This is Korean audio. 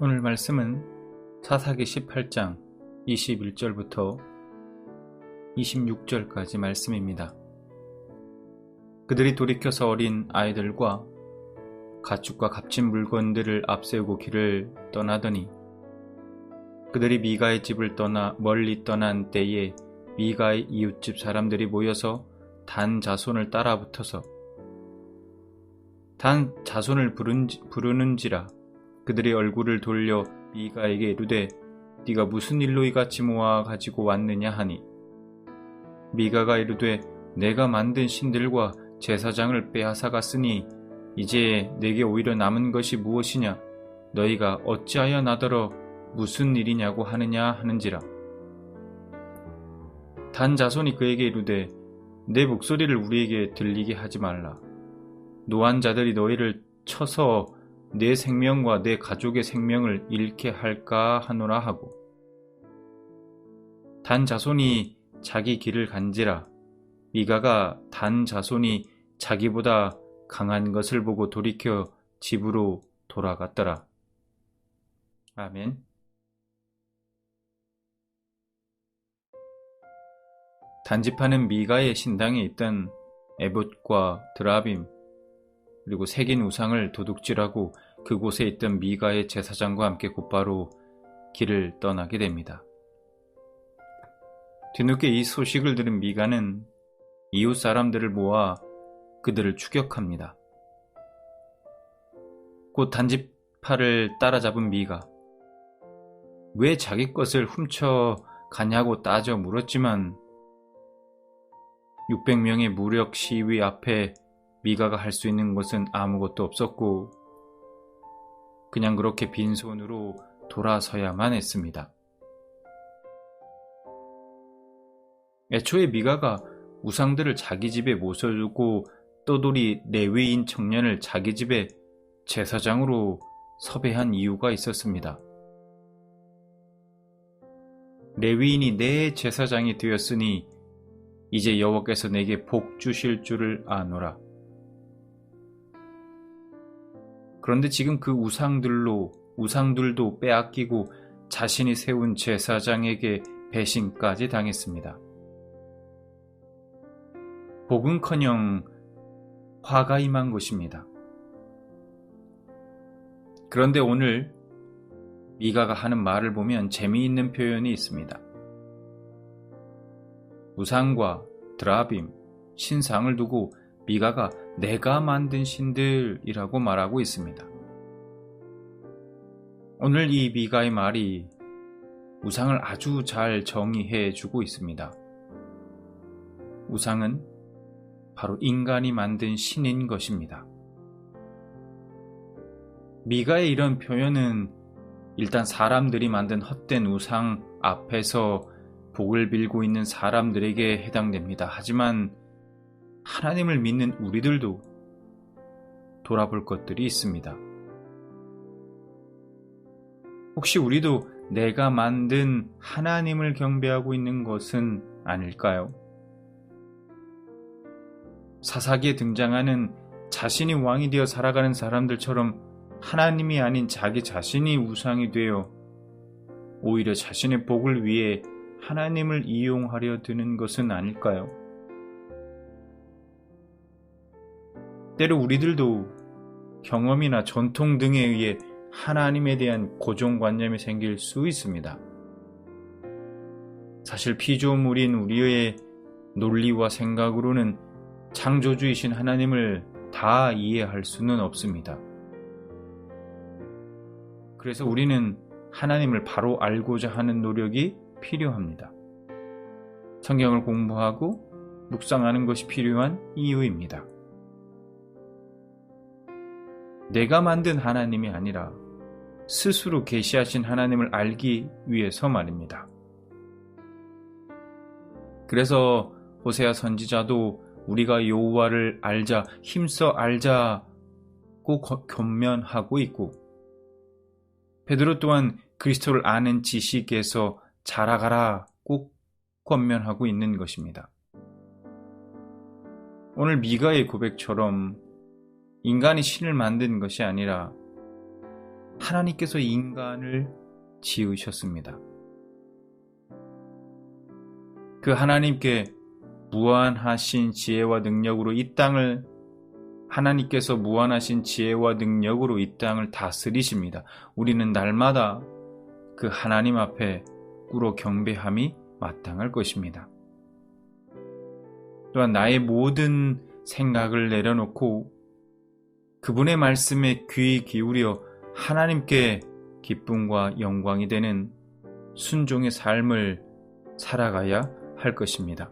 오늘 말씀은 사사기 18장 21절부터 26절까지 말씀입니다. 그들이 돌이켜서 어린 아이들과 가축과 값진 물건들을 앞세우고 길을 떠나더니 그들이 미가의 집을 떠나 멀리 떠난 때에 미가의 이웃집 사람들이 모여서 단 자손을 따라 붙어서 단 자손을 부르는지라 그들의 얼굴을 돌려 미가에게 이르되 네가 무슨 일로 이같이 모아 가지고 왔느냐 하니? 미가가 이르되 내가 만든 신들과 제사장을 빼앗아 갔으니 이제 내게 오히려 남은 것이 무엇이냐? 너희가 어찌하여 나더러 무슨 일이냐고 하느냐 하는지라. 단 자손이 그에게 이르되 내 목소리를 우리에게 들리게 하지 말라. 노한 자들이 너희를 쳐서 내 생명과 내 가족의 생명을 잃게 할까 하노라 하고 단 자손이 자기 길을 간지라 미가가 단 자손이 자기보다 강한 것을 보고 돌이켜 집으로 돌아갔더라. 아멘. 단집하는 미가의 신당에 있던 에봇과 드라빔 그리고 새긴 우상을 도둑질하고 그곳에 있던 미가의 제사장과 함께 곧바로 길을 떠나게 됩니다. 뒤늦게 이 소식을 들은 미가는 이웃 사람들을 모아 그들을 추격합니다. 곧 단지파를 따라잡은 미가 왜 자기 것을 훔쳐 가냐고 따져 물었지만 600명의 무력 시위 앞에 미가가 할 수 있는 것은 아무것도 없었고 그냥 그렇게 빈손으로 돌아서야만 했습니다. 애초에 미가가 우상들을 자기 집에 모셔두고 떠돌이 레위인 청년을 자기 집에 제사장으로 섭외한 이유가 있었습니다. 레위인이 내 제사장이 되었으니 이제 여호와께서 내게 복 주실 줄을 아노라. 그런데 지금 그 우상들로 우상들도 빼앗기고 자신이 세운 제사장에게 배신까지 당했습니다. 복은커녕 화가 임한 것입니다. 그런데 오늘 미가가 하는 말을 보면 재미있는 표현이 있습니다. 우상과 드라빔, 신상을 두고 미가가 내가 만든 신들이라고 말하고 있습니다. 오늘 이 미가의 말이 우상을 아주 잘 정의해 주고 있습니다. 우상은 바로 인간이 만든 신인 것입니다. 미가의 이런 표현은 일단 사람들이 만든 헛된 우상 앞에서 복을 빌고 있는 사람들에게 해당됩니다. 하지만 하나님을 믿는 우리들도 돌아볼 것들이 있습니다. 혹시 우리도 내가 만든 하나님을 경배하고 있는 것은 아닐까요? 사사기에 등장하는 자신이 왕이 되어 살아가는 사람들처럼 하나님이 아닌 자기 자신이 우상이 되어 오히려 자신의 복을 위해 하나님을 이용하려 드는 것은 아닐까요? 때로 우리들도 경험이나 전통 등에 의해 하나님에 대한 고정관념이 생길 수 있습니다. 사실 피조물인 우리의 논리와 생각으로는 창조주이신 하나님을 다 이해할 수는 없습니다. 그래서 우리는 하나님을 바로 알고자 하는 노력이 필요합니다. 성경을 공부하고 묵상하는 것이 필요한 이유입니다. 내가 만든 하나님이 아니라 스스로 계시하신 하나님을 알기 위해서 말입니다. 그래서 호세아 선지자도 우리가 여호와를 알자 힘써 알자고 견면하고 있고 베드로 또한 그리스도를 아는 지식에서 자라가라 꼭 권면하고 있는 것입니다. 오늘 미가의 고백처럼 인간이 신을 만든 것이 아니라 하나님께서 인간을 지으셨습니다. 그 하나님께 무한하신 지혜와 능력으로 이 땅을 하나님께서 무한하신 지혜와 능력으로 이 땅을 다스리십니다. 우리는 날마다 그 하나님 앞에 꿇어 경배함이 마땅할 것입니다. 또한 나의 모든 생각을 내려놓고 그분의 말씀에 귀 기울여 하나님께 기쁨과 영광이 되는 순종의 삶을 살아가야 할 것입니다.